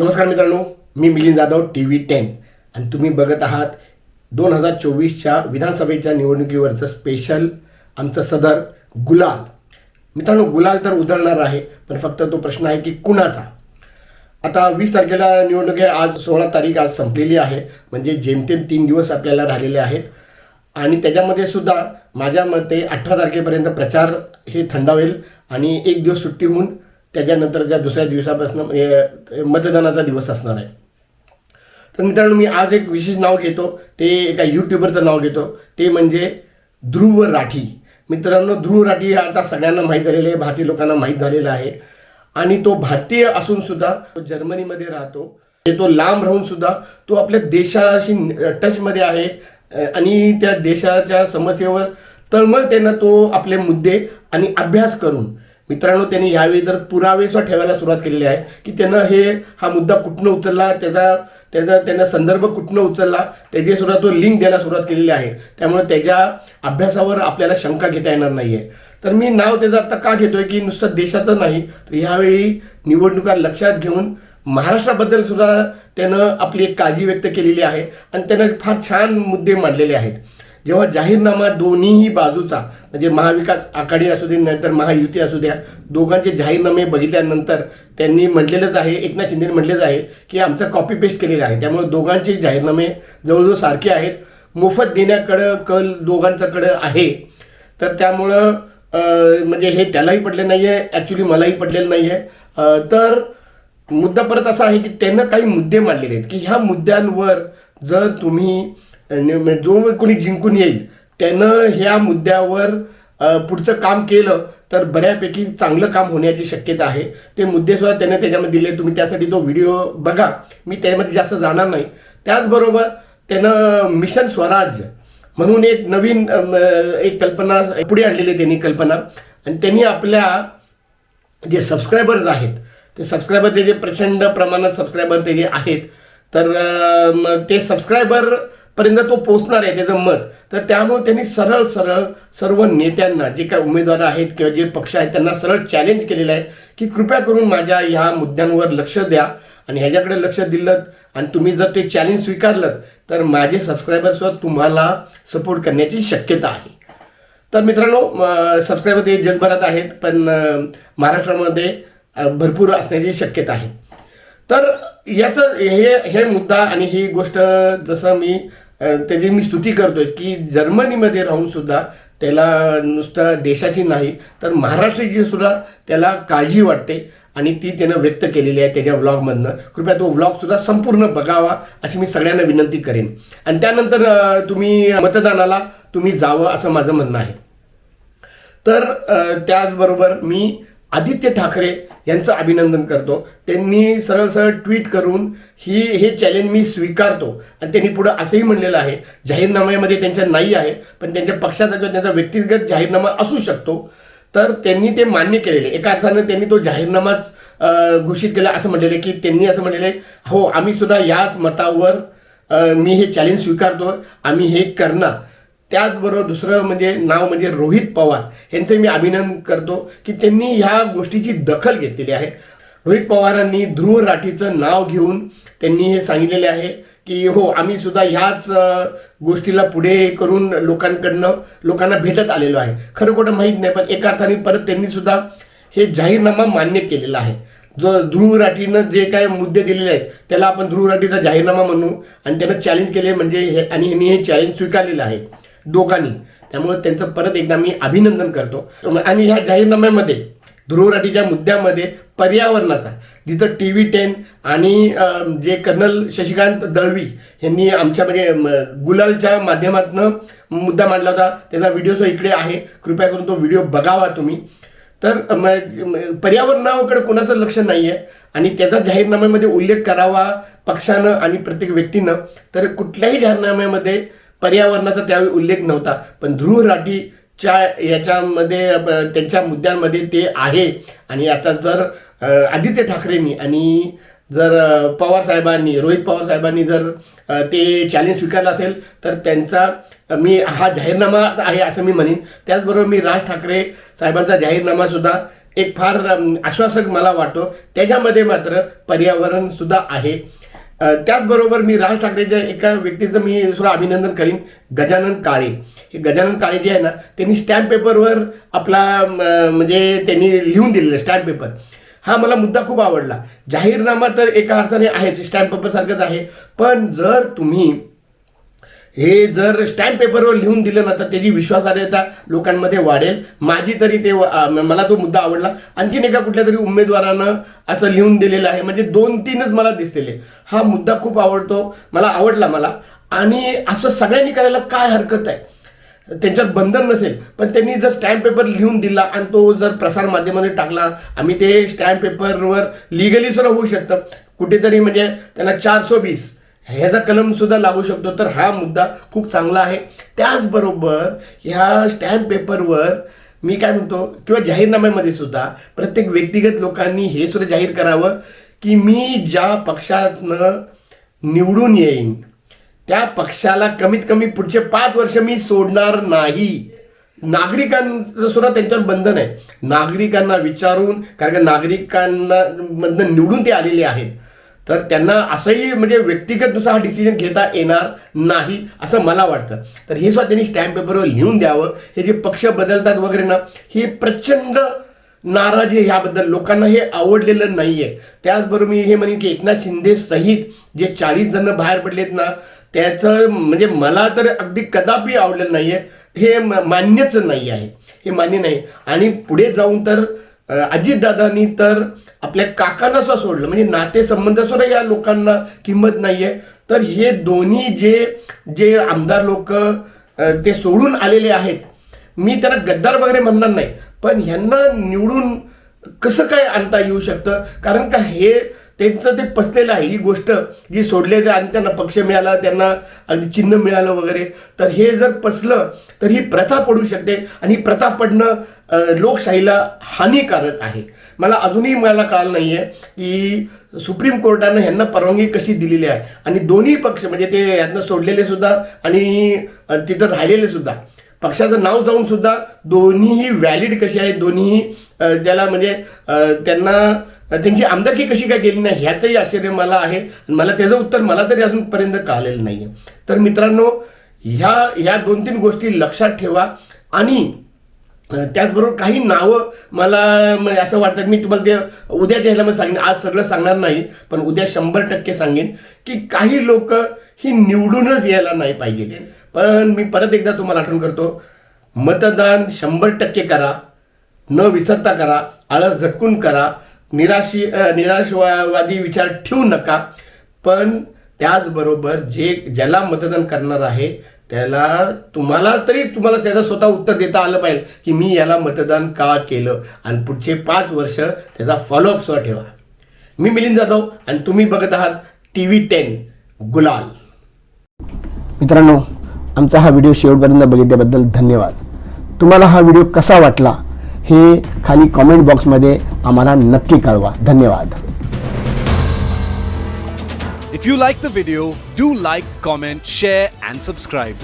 नमस्कार मित्रांनो मी Milind Jadhav T V ten. आणि तुम्ही बघत आहात दोन हजार चोवीसच्या विधानसभेच्या निवडणुकीवरचं स्पेशल आमचं सदर गुलाल. मित्रांनो गुलाल तर उधळणार आहे पण फक्त तो प्रश्न आहे की कुणाचा? आता वीस तारखेला निवडणूक आज सोळा तारीख आज संपलेली आहे. म्हणजे जेमतेम तीन दिवस आपल्याला राहिलेले आहेत. आणि त्याच्यामध्ये सुद्धा माझ्या मते अठरा तारखेपर्यंत प्रचार हे थंडावेल आणि एक दिवस सुट्टी होऊन त्याच्यानंतर ज्या दुसऱ्या दिवसापासून म्हणजे मतदानाचा दिवस असणार आहे. तर मित्रांनो मी आज एक विशेष नाव घेतो. ते एका यूट्यूबरचं नाव घेतो. ते म्हणजे ध्रुव राठी. मित्रांनो ध्रुव राठी हा आता सगळ्यांना माहीत झालेलं आहे भारतीय लोकांना माहीत झालेलं आहे. आणि तो भारतीय असून सुद्धा तो जर्मनीमध्ये राहतो. म्हणजे तो लांब राहून सुद्धा तो आपल्या देशाशी टचमध्ये आहे. आणि त्या देशाच्या समस्येवर तळमळतेनं तो आपले मुद्दे आणि अभ्यास करून मित्रांनो त्यांनी यावेळी जर पुरावे ठेवायला सुरुवात केलेली आहे की त्यानं हे हा मुद्दा कुठनं उचलला त्याचा त्याचा त्यानं संदर्भ कुठनं उचलला त्याची सुद्धा तो लिंक द्यायला सुरुवात केलेली आहे. त्यामुळे त्याच्या अभ्यासावर आपल्याला शंका घेता येणार नाही आहे तर मी नाव त्याचं आता का घेतोय की नुसतं देशाचं नाही तर ह्यावेळी निवडणुका लक्षात घेऊन महाराष्ट्राबद्दल सुद्धा त्यानं आपली एक काळजी व्यक्त केलेली आहे आणि त्यानं फार छान मुद्दे मांडलेले आहेत. जेव्हा जाहीरनामा दोन्हीही बाजूचा म्हणजे महाविकास आघाडी असू दे नाहीतर महायुती असू द्या दोघांचे जाहीरनामे बघितल्यानंतर त्यांनी म्हटलेलंच आहे एकनाथ शिंदेने म्हटलेच आहे की आमचं कॉपी पेस्ट केलेलं आहे. त्यामुळे दोघांचे जाहीरनामे जवळजवळ सारखे आहेत. मोफत देण्याकडं कल दोघांच्याकडं आहे. तर त्यामुळं म्हणजे हे त्यालाही पडले नाही आहे ॲक्च्युली मलाही पडलेलं नाही आहे तर मुद्दा परत असा आहे की त्यांना काही मुद्दे मांडलेले आहेत की ह्या मुद्द्यांवर जर तुम्ही म्हणजे जो कोणी जिंकून येईल त्यानं ह्या मुद्द्यावर पुढचं काम केलं तर बऱ्यापैकी चांगलं काम होण्याची शक्यता आहे. ते मुद्दे सुद्धा त्याने त्याच्यामध्ये दिले. तुम्ही त्यासाठी तो व्हिडिओ बघा. मी त्यामध्ये जास्त जाणार नाही. त्याचबरोबर त्यानं मिशन स्वराज्य म्हणून एक नवीन एक कल्पना पुढे आणलेली त्यांनी कल्पना. आणि त्यांनी आपल्या जे सबस्क्रायबर्स आहेत ते सबस्क्रायबर त्याचे प्रचंड प्रमाणात सबस्क्रायबर त्याचे आहेत तर ते सबस्क्रायबर पर्यंत तो पोचणार आहे त्याचं मत. तर त्यामुळे त्यांनी सरळ सरळ सर्व नेत्यांना जे काही उमेदवार आहेत किंवा जे पक्ष आहेत त्यांना सरळ चॅलेंज केलेलं आहे की कृपया करून माझ्या ह्या मुद्द्यांवर लक्ष द्या आणि ह्याच्याकडे लक्ष दिलं आणि तुम्ही जर ते चॅलेंज स्वीकारलं तर माझे सबस्क्रायबर तुम्हाला सपोर्ट करण्याची शक्यता आहे. तर मित्रांनो सबस्क्रायबर ते जगभरात आहेत पण महाराष्ट्रामध्ये भरपूर असण्याची शक्यता आहे. तर याचं हे हे मुद्दा आणि ही गोष्ट जसं मी त्याची मी स्तुती करतोय की जर्मनीमध्ये राहून सुद्धा त्याला नुसतं देशाची नाही तर महाराष्ट्राची सुद्धा त्याला काळजी वाटते आणि ती त्यानं व्यक्त केलेली आहे त्याच्या व्लॉगमधनं. कृपया तो व्लॉगसुद्धा संपूर्ण बघावा अशी मी सगळ्यांना विनंती करेन. आणि त्यानंतर तुम्ही मतदानाला तुम्ही जावं असं माझं म्हणणं आहे. तर त्याचबरोबर मी आदित्य ठाकरे यांचं अभिनंदन करतो. त्यांनी सरळ सरळ ट्विट करून ही हे चॅलेंज मी स्वीकारतो. आणि त्यांनी पुढं असंही म्हणलेलं आहे जाहीरनाम्यामध्ये त्यांच्या नाही आहे पण त्यांच्या पक्षाचा किंवा त्यांचा व्यक्तिगत जाहीरनामा असू शकतो. तर त्यांनी ते मान्य केलेले एका अर्थानं त्यांनी तो जाहीरनामाच घोषित केला असं म्हणलेलं आहे की त्यांनी असं म्हणलेलं आहे हो आम्ही सुद्धा याच मतावर मी हे चॅलेंज स्वीकारतो आम्ही हे करणार. त्याचबरोबर दुसरं म्हणजे नाव म्हणजे रोहित पवार. यांचं मी अभिनंदन करतो की त्यांनी ह्या गोष्टीची दखल घेतलेली आहे. रोहित पवारांनी ध्रुव राठीचं नाव घेऊन त्यांनी हे सांगितलेले आहे की हो आम्ही सुद्धा ह्याच गोष्टीला पुढे करून लोकांकडनं लोकांना भेटत आलेलो आहे. खरं खोटं माहीत नाही पण एका अर्थाने परत त्यांनी सुद्धा हे जाहीरनामा मान्य केलेला आहे. जो ध्रुव राठीनं जे काय मुद्दे दिलेले आहेत त्याला आपण ध्रुव राठीचा जाहीरनामा म्हणू आणि त्यानं चॅलेंज केले म्हणजे हे आणि ह्यांनी हे चॅलेंज स्वीकारलेलं आहे. दोघांनी. त्यामुळे त्यांचं परत एकदा मी अभिनंदन करतो. आणि ह्या जाहीरनाम्यामध्ये ध्रुवराटीच्या मुद्द्यामध्ये पर्यावरणाचा जिथं टी व्ही टेन आणि जे कर्नल शशिकांत दळवी यांनी आमच्या म्हणजे गुलालच्या माध्यमातून मुद्दा मांडला होता. त्याचा व्हिडिओ जो इकडे आहे कृपया करून तो व्हिडिओ बघावा तुम्ही. तर पर्यावरणाकडे कोणाचं लक्ष नाही आहे आणि त्याचा जाहीरनाम्यामध्ये उल्लेख करावा पक्षानं आणि प्रत्येक व्यक्तीनं. तर कुठल्याही जाहीरनाम्यामध्ये पर्यावरणाचा त्यावेळी उल्लेख नव्हता. पण ध्रुव राठीच्या याच्यामध्ये त्यांच्या मुद्द्यांमध्ये ते आहे. आणि आता जर आदित्य ठाकरेंनी आणि जर पवार साहेबांनी रोहित पवार साहेबांनी जर ते चॅलेंज स्वीकारलं असेल तर त्यांचा मी हा जाहीरनामाच आहे असं मी म्हणेन. त्याचबरोबर मी राज ठाकरे साहेबांचा जाहीरनामा सुद्धा एक फार आश्वासक मला वाटतो. त्याच्यामध्ये मात्र पर्यावरण सुद्धा आहे. त्याचबरोबर मी राज ठाकरेच्या एका व्यक्तीचं मी सुद्धा अभिनंदन करीन गजानन काळे. हे गजानन काळे जे आहे ना त्यांनी स्टॅम्प पेपरवर आपला म्हणजे त्यांनी लिहून दिलेलं स्टॅम्प पेपर. हा मला मुद्दा खूप आवडला. जाहीरनामा तर एका अर्थाने आहेच स्टॅम्प पेपरसारखंच आहे. पण जर तुम्ही हे जर स्टॅम्प पेपरवर लिहून दिलं ना तर त्याची विश्वासार्हता लोकांमध्ये वाढेल. माझी तरी ते मला तो मुद्दा आवडला. आणखीन एका कुठल्या तरी उमेदवारानं असं लिहून दिलेलं आहे. म्हणजे दोन तीनच मला दिसलेले. हा मुद्दा खूप आवडतो. मला आवडला मला. आणि असं सगळ्यांनी करायला काय हरकत आहे? त्यांच्यात बंधन नसेल. पण त्यांनी जर स्टॅम्प पेपर लिहून दिला आणि तो जर प्रसार माध्यमामध्ये टाकला आम्ही ते स्टॅम्प पेपरवर लिगली सुद्धा होऊ शकतं. कुठेतरी म्हणजे त्यांना चारशे वीस ह्याचा कलम सुद्धा लागू शकतो. तर हा मुद्दा खूप चांगला आहे. त्याचबरोबर ह्या स्टॅम्प पेपरवर मी काय म्हणतो किंवा जाहीरनाम्यामध्ये सुद्धा प्रत्येक व्यक्तिगत लोकांनी हे सुद्धा जाहीर करावं की मी ज्या पक्षातनं निवडून येईन त्या पक्षाला कमीत कमी पुढचे पाच वर्ष मी सोडणार नाही. नागरिकांचं सुद्धा त्यांच्यावर बंधन आहे. नागरिकांना विचारून कारण का नागरिकांना मधनं निवडून ते आलेले आहेत. तर त्यांना असंही म्हणजे व्यक्तिगत नुसार हा डिसिजन घेता येणार नाही असं मला वाटतं. तर हे सुद्धा त्यांनी स्टॅम्प पेपरवर लिहून द्यावं. हे जे पक्ष बदलतात वगैरे ना हे प्रचंड नाराजी आहे ह्याबद्दल. लोकांना हे आवडलेलं नाही आहे त्याचबरोबर मी हे म्हणेन की एकनाथ शिंदे सहित जे चाळीस जण बाहेर पडलेत ना त्याचं म्हणजे मला तर अगदी कदापि आवडलेलं नाही आहे हे म- मान्यच नाही आहे. हे मान्य नाही. आणि पुढे जाऊन तर अजितदादांनी तर आपल्या काकांना सुद्धा सोडलं. म्हणजे नातेसंबंध सुद्धा या लोकांना किंमत नाही आहे तर हे दोन्ही जे जे आमदार लोक ते सोडून आलेले आहेत. मी त्यांना गद्दार वगैरे म्हणणार नाही. पण ह्यांना निवडून कसं काय आणता येऊ शकतं? कारण का हे त्यांचं ते पसलेलं आहे ही गोष्ट जी सोडले आणि त्यांना पक्ष मिळाला त्यांना अगदी चिन्ह मिळालं वगैरे. तर हे जर पसलं तर ही प्रथा पडू शकते आणि ही प्रथा पडणं लोकशाहीला हानिकारक आहे. मला अजूनही मला कळालं नाही आहे की सुप्रीम कोर्टानं ह्यांना परवानगी कशी दिलेली आहे. आणि दोन्ही पक्ष म्हणजे ते ह्यांना सोडलेले सुद्धा आणि तिथं राहिलेले सुद्धा. पक्षाचं नाव जाऊन सुद्धा दोन्हीही व्हॅलिड कशी आहेत दोन्हीही त्याला म्हणजे त्यांना त्यांची आमदारकी कशी काय गेली नाही ह्याचंही आश्चर्य मला आहे. आणि मला त्याचं उत्तर मला तरी अजूनपर्यंत कळालेलं नाही आहे तर मित्रांनो ह्या ह्या दोन तीन गोष्टी लक्षात ठेवा. आणि त्याचबरोबर काही नावं मला असं वाटतं की मी तुम्हाला ते उद्याच्या ह्याला मी सांगेन. आज सगळं सांगणार नाही पण उद्या शंभर टक्के सांगेन की काही लोक ही निवडूनच यायला नाही पाहिजे. पण मी परत एकदा तुम्हाला आठवण करतो मतदान शंभर टक्के करा न विसरता करा आळस झटकून करा निराशी निराशवादी विचार ठेवू नका. पण त्याचबरोबर जे ज्याला मतदान करणार आहे त्याला तुम्हाला तरी तुम्हाला त्याचं स्वतः उत्तर देता आलं पाहिजे की मी याला मतदान का केलं? आणि पुढचे पाच वर्ष त्याचा फॉलोअप सुद्धा ठेवा. मी मिलिंद जाधव आणि तुम्ही बघत आहात टी व्ही टेन गुलाल. मित्रांनो आमचा हा व्हिडिओ शेवटपर्यंत बघितल्याबद्दल धन्यवाद. तुम्हाला हा व्हिडिओ कसा वाटला हे खाली कॉमेंट बॉक्समध्ये आम्हाला नक्की कळवा धन्यवाद if you like the video do like comment share and subscribe